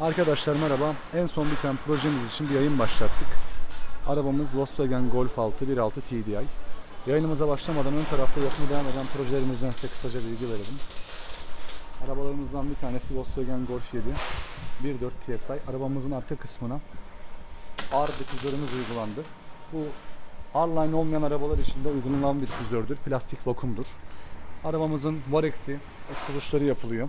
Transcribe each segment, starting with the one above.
Arkadaşlar merhaba. En son biten projemiz için bir yayın başlattık. Arabamız Volkswagen Golf 6 1.6 TDI. Yayınımıza başlamadan ön tarafta yapımı devam eden projelerimizden size kısaca bilgi verelim. Arabalarımızdan bir tanesi Volkswagen Golf 7 1.4 TSI. Arabamızın arka kısmına ağır difüzörümüz uygulandı. Bu R-Line olmayan arabalar için de uygulanan bir difüzördür. Plastik vakumdur. Arabamızın Varex'i, egzoz yapılıyor.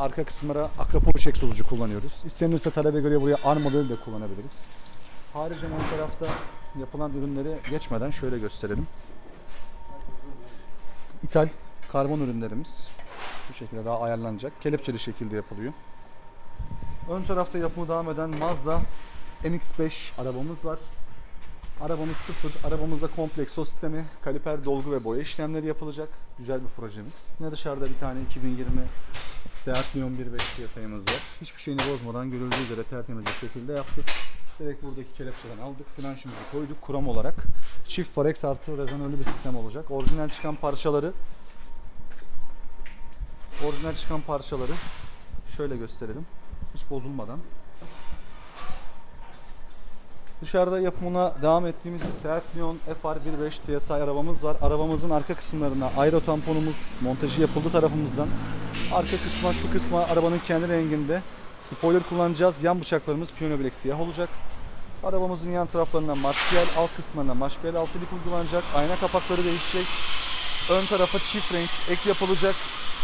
Arka kısımlara Akrapovic egzozucu kullanıyoruz. İstenirse talebe göre buraya R modeli de kullanabiliriz. Haricen ön tarafta yapılan ürünleri geçmeden şöyle gösterelim. İthal karbon ürünlerimiz bu şekilde daha ayarlanacak. Kelepçeli şekilde yapılıyor. Ön tarafta yapımı devam eden Mazda MX-5 arabamız var. Arabamız sıfır. Arabamızda komple egzoz sistemi, kaliper, dolgu ve boya işlemleri yapılacak. Güzel bir projemiz. Ne dışarıda bir tane 2020 Seat Leon 1.5 CSI'miz var. Hiçbir şeyini bozmadan görüldüğü üzere tertemiz bir şekilde yaptık. Direkt buradaki kelepçeden aldık. Flanşımızı koyduk kuram olarak. Çift Forex artı rezonörlü bir sistem olacak. Orijinal çıkan parçaları orijinal çıkan parçaları şöyle gösterelim. Hiç bozulmadan. Dışarıda yapımına devam ettiğimiz bir Seat Leon FR15 TSI arabamız var. Arabamızın arka kısımlarına aero tamponumuz montajı yapıldı tarafımızdan. Arka kısma şu kısma arabanın kendi renginde spoiler kullanacağız. Yan bıçaklarımız piyano bilek siyah olacak. Arabamızın yan taraflarına marşpiyel, alt kısmına marşpiyel altı lik uygulanacak. Ayna kapakları değişecek. Ön tarafa çift renk ek yapılacak.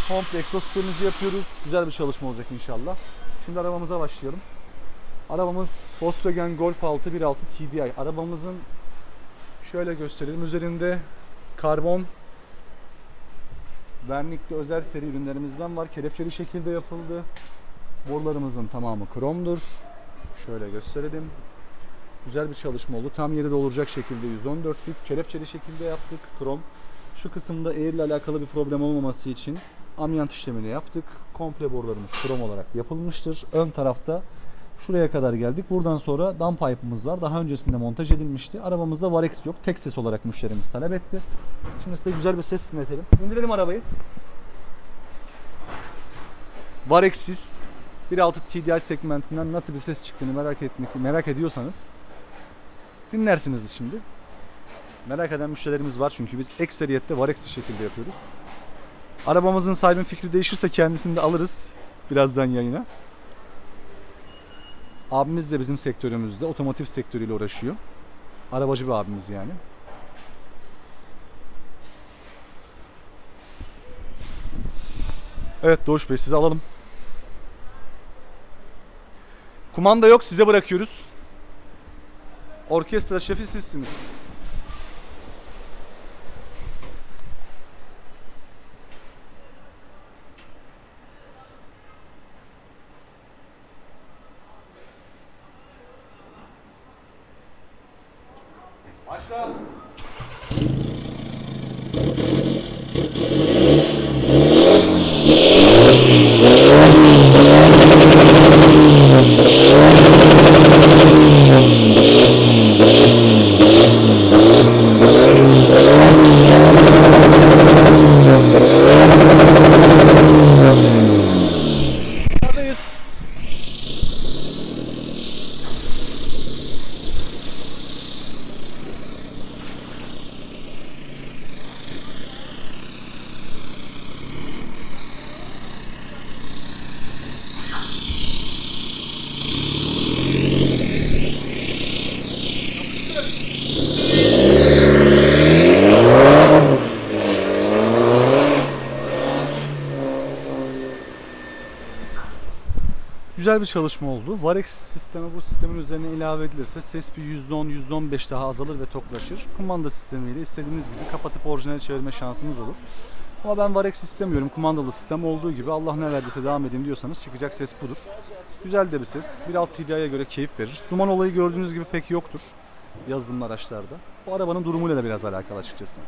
Komple egzoz sistemimizi yapıyoruz. Güzel bir çalışma olacak inşallah. Şimdi arabamıza başlayalım. Arabamız Volkswagen Golf 6 1.6 TDI. Arabamızın şöyle gösterelim. Üzerinde karbon vernikli özel seri ürünlerimizden var. Kelepçeli şekilde yapıldı. Borularımızın tamamı kromdur. Şöyle gösterelim. Güzel bir çalışma oldu. Tam yeri dolduracak şekilde 114'lük kelepçeli şekilde yaptık. Krom. Şu kısımda air alakalı bir problem olmaması için amyant işlemini yaptık. Komple borularımız krom olarak yapılmıştır. Ön tarafta Şuraya kadar geldik. Buradan sonra dam pipe'ımız var. Daha öncesinde montaj edilmişti. Arabamızda Varex yok. Tek ses olarak müşterimiz talep etti. Şimdi size güzel bir ses dinletelim. İndirelim arabayı. Varex'siz 1.6 TDI segmentinden nasıl bir ses çıktığını merak etmek merak ediyorsanız dinlersiniz şimdi. Merak eden müşterilerimiz var çünkü biz ekseriyette Varex'li şekilde yapıyoruz. Arabamızın sahibinin fikri değişirse kendisini de alırız birazdan yayına. Abimiz de bizim sektörümüzde otomotiv sektörüyle uğraşıyor. Arabacı bir abimiz yani. Evet Doğuş Bey sizi alalım. Kumanda yok size bırakıyoruz. Orkestra şefi sizsiniz. Başla. Thank Güzel bir çalışma oldu. Varex sistemi bu sistemin üzerine ilave edilirse ses bir %10, %15 daha azalır ve toklaşır. Kumanda sistemiyle istediğiniz gibi kapatıp orijinal çevirme şansınız olur. Ama ben Varex istemiyorum. Kumandalı sistem olduğu gibi Allah ne verdiyse devam edeyim diyorsanız çıkacak ses budur. Güzel de bir ses. 1.6 TDI'ye göre keyif verir. Duman olayı gördüğünüz gibi pek yoktur yazılımlı araçlarda. Bu arabanın durumuyla da biraz alakalı açıkçası.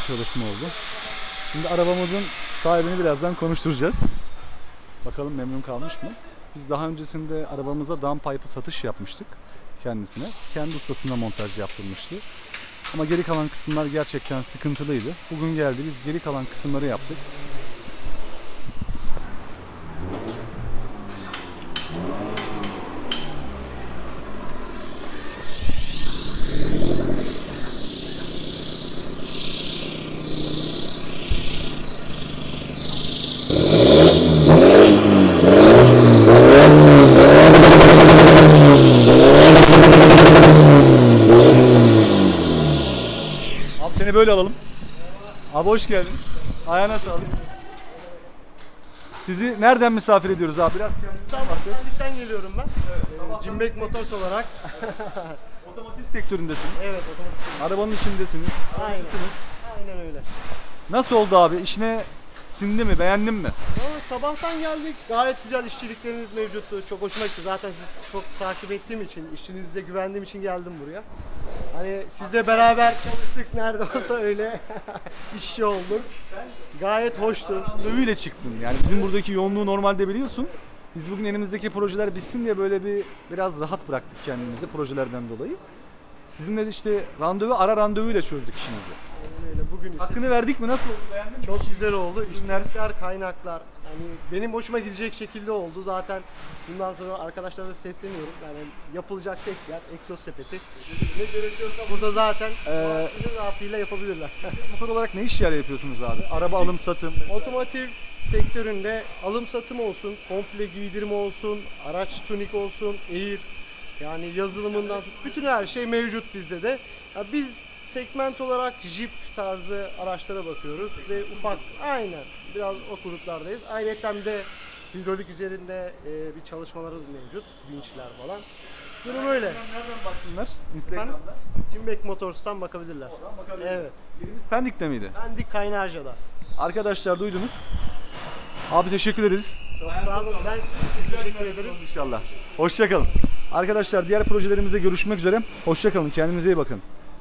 Bir çalışma oldu. Şimdi arabamızın sahibini birazdan konuşturacağız. Bakalım memnun kalmış mı? Biz daha öncesinde arabamıza downpipe'ı satış yapmıştık kendisine. Kendi ustasına montaj yaptırmıştı. Ama geri kalan kısımlar gerçekten sıkıntılıydı. Bugün geldi biz geri kalan kısımları yaptık. Abi seni böyle alalım. Abi hoş geldin. Ayağına sağlık. Sizi nereden misafir ediyoruz abi? Biraz bahset. İstanbul'dan geliyorum ben. Ee, Cimbek Motors olarak. Otomotiv sektöründesiniz. evet otomatik. Arabanın içindesiniz. Aynen. Aynen öyle. Nasıl oldu abi? İşine sindi mi? Beğendin mi? Ama sabahtan geldik. Gayet güzel işçilikleriniz mevcuttu. Çok hoşuma gitti. Zaten siz çok takip ettiğim için, işçiliğinize güvendiğim için geldim buraya. Hani sizle beraber çalıştık nerede olsa öyle işçi olduk. Gayet hoştu. Randevuyla çıktın. Yani bizim buradaki yoğunluğu normalde biliyorsun. Biz bugün elimizdeki projeler bitsin diye böyle bir biraz rahat bıraktık kendimizi projelerden dolayı. Sizinle işte randevu ara randevuyla çözdük işimizi. Bugün için. Hakkını verdik mi? Nasıl oldu? Beğendin mi? Çok güzel oldu. İşçilikler, kaynaklar. Hani benim hoşuma gidecek şekilde oldu. Zaten bundan sonra arkadaşlara da sesleniyorum. Yani yapılacak tek yer egzoz sepeti. Ne gerekiyorsa burada zaten Ee, rahatlığıyla yapabilirler. Motor olarak ne işler yapıyorsunuz abi? Araba alım satım. Otomotiv sektöründe alım satım olsun, komple giydirme olsun, araç tunik olsun, eğir yani yazılımından bütün her şey mevcut bizde de. Ya biz segment olarak Jeep tarzı araçlara bakıyoruz ve ufak aynen biraz o gruplardayız. Ayrıca de hidrolik üzerinde e, bir çalışmalarımız mevcut, vinçler falan. Durum öyle. Nereden baksınlar? Instagram'da. Cimbek Motors'tan bakabilirler. Evet. Yerimiz Pendik'te miydi? Pendik Kaynarca'da. Arkadaşlar duydunuz. Abi teşekkür ederiz. Çok sağ olun. Ben teşekkür ederim. İnşallah. Hoşçakalın. Arkadaşlar diğer projelerimizde görüşmek üzere. Hoşçakalın. Kendinize iyi bakın.